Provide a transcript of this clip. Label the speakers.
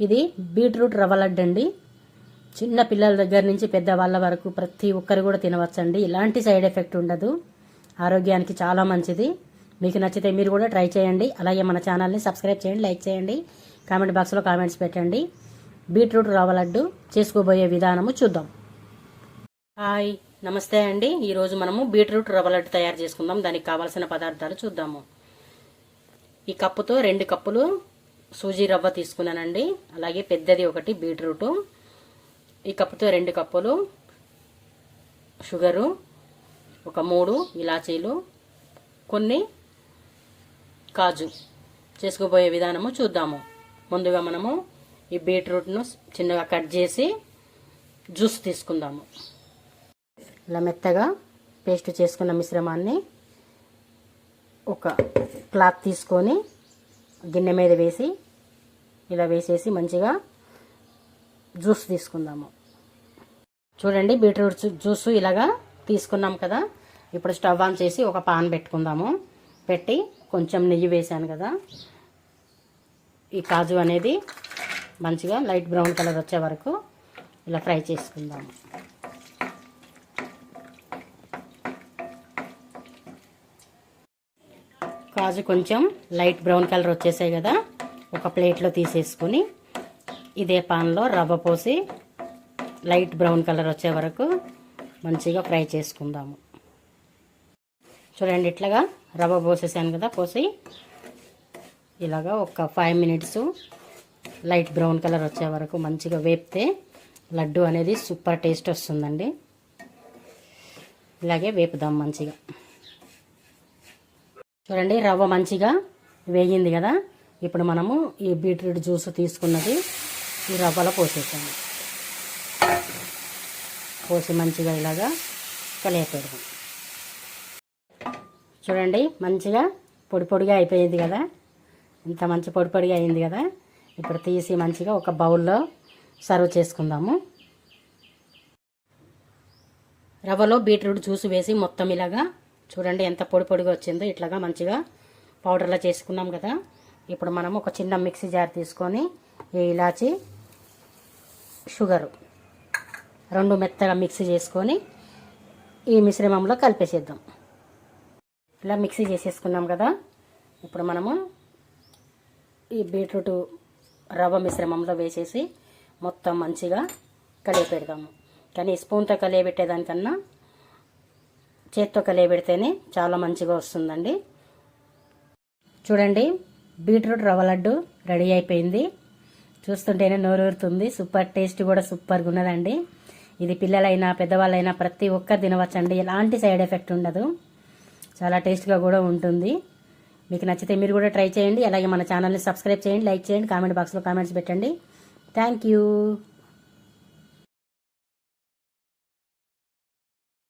Speaker 1: ఇది బీట్రూట్ రవ్వ లడ్డు అండి. చిన్న పిల్లల దగ్గర నుంచి పెద్దవాళ్ళ వరకు ప్రతి ఒక్కరు కూడా తినవచ్చండి. ఎలాంటి సైడ్ ఎఫెక్ట్ ఉండదు. ఆరోగ్యానికి చాలా మంచిది. మీకు నచ్చితే మీరు కూడా ట్రై చేయండి. అలాగే మన ఛానల్ని సబ్స్క్రైబ్ చేయండి లైక్ చేయండి. కామెంట్ బాక్స్లో కామెంట్స్ పెట్టండి. బీట్రూట్ రవ్వ లడ్డు చేసుకోబోయే విధానము చూద్దాం. హాయ్ నమస్తే అండి. ఈరోజు మనము బీట్రూట్ రవ్వ లడ్డు తయారు చేసుకుందాం. దానికి కావాల్సిన పదార్థాలు చూద్దాము. ఈ కప్పుతో రెండు కప్పులు సూజీ రవ్వ తీసుకున్నానండి. అలాగే పెద్దది ఒకటి బీట్రూటు. ఈ కప్పుతో రెండు కప్పులు షుగరు ఒక మూడు ఇలాచీలు కొన్ని కాజు చేసుకోబోయే విధానము చూద్దాము. ముందుగా మనము ఈ బీట్రూట్ను చిన్నగా కట్ చేసి జ్యూస్ తీసుకుందాము. ఇలా మెత్తగా పేస్ట్ చేసుకున్న మిశ్రమాన్ని ఒక క్లాత్ తీసుకొని గిన్నె మీద వేసి ఇలా వేసేసి మంచిగా జ్యూస్ తీసుకుందాము. చూడండి బీట్రూట్ జ్యూస్ ఇలాగా తీసుకున్నాం కదా. ఇప్పుడు స్టవ్ ఆన్ చేసి ఒక పాన్ పెట్టుకుందాము. పెట్టి కొంచెం నెయ్యి వేసాను కదా. ఈ కాజు అనేది మంచిగా లైట్ బ్రౌన్ కలర్ వచ్చే వరకు ఇలా ఫ్రై చేసుకుందాము. కాజు కొంచెం లైట్ బ్రౌన్ కలర్ వచ్చేసాయి కదా. ఒక ప్లేట్లో తీసేసుకుని ఇదే పాన్లో రవ్వ పోసి లైట్ బ్రౌన్ కలర్ వచ్చే వరకు మంచిగా ఫ్రై చేసుకుందాము. చూడండి ఇట్లాగా రవ్వ పోసేసాను కదా పోసి ఇలాగా ఒక five minutes light brown colour వచ్చే వరకు మంచిగా వేపితే లడ్డు అనేది సూపర్ టేస్ట్ వస్తుందండి. ఇలాగే వేపుదాం మంచిగా. చూడండి రవ్వ మంచిగా వేగింది కదా ఇప్పుడు మనము ఈ బీట్రూట్ జ్యూస్ తీసుకున్నది ఈ రవ్వలో పోసేసాము. పోసి మంచిగా ఇలాగా కలియపెడదాం చూడండి మంచిగా పొడి పొడిగా అయిపోయింది కదా? ఇంత మంచి పొడి పొడిగా అయింది కదా? ఇప్పుడు తీసి మంచిగా ఒక బౌల్లో సర్వ్ చేసుకుందాము. రవ్వలో బీట్రూట్ జ్యూస్ వేసి మొత్తం ఇలాగా చూడండి ఎంత పొడి పొడిగా వచ్చిందో. ఇట్లాగా మంచిగా పౌడర్లా చేసుకున్నాం కదా? ఇప్పుడు మనం ఒక చిన్న మిక్సీ జార్ తీసుకొని ఈ ఇలాచి షుగరు రెండు మెత్తగా మిక్సీ చేసుకొని ఈ మిశ్రమంలో కలిపేసేద్దాం. ఇలా మిక్సీ చేసేసుకున్నాం కదా ఇప్పుడు మనము ఈ బీట్రూట్ రవ్వ మిశ్రమంలో వేసేసి మొత్తం మంచిగా కలియపెడదాము కానీ స్పూన్తో కలియబెట్టేదానికన్నా చేత్తో కలియబెడితేనే చాలా మంచిగా వస్తుందండి. చూడండి బీట్రూట్ రవ్వ లడ్డు రెడీ అయిపోయింది. చూస్తుంటేనే నోరూరుతుంది. సూపర్ టేస్ట్ కూడా సూపర్గా ఉన్నదండి. ఇది పిల్లలైనా పెద్దవాళ్ళైనా ప్రతి ఒక్కరు తినవచ్చండి. ఎలాంటి సైడ్ ఎఫెక్ట్ ఉండదు. చాలా టేస్ట్గా కూడా ఉంటుంది. మీకు నచ్చితే మీరు కూడా ట్రై చేయండి. అలాగే మన ఛానల్ని సబ్స్క్రైబ్ చేయండి లైక్ చేయండి కామెంట్ బాక్స్లో కామెంట్స్ పెట్టండి. Thank you.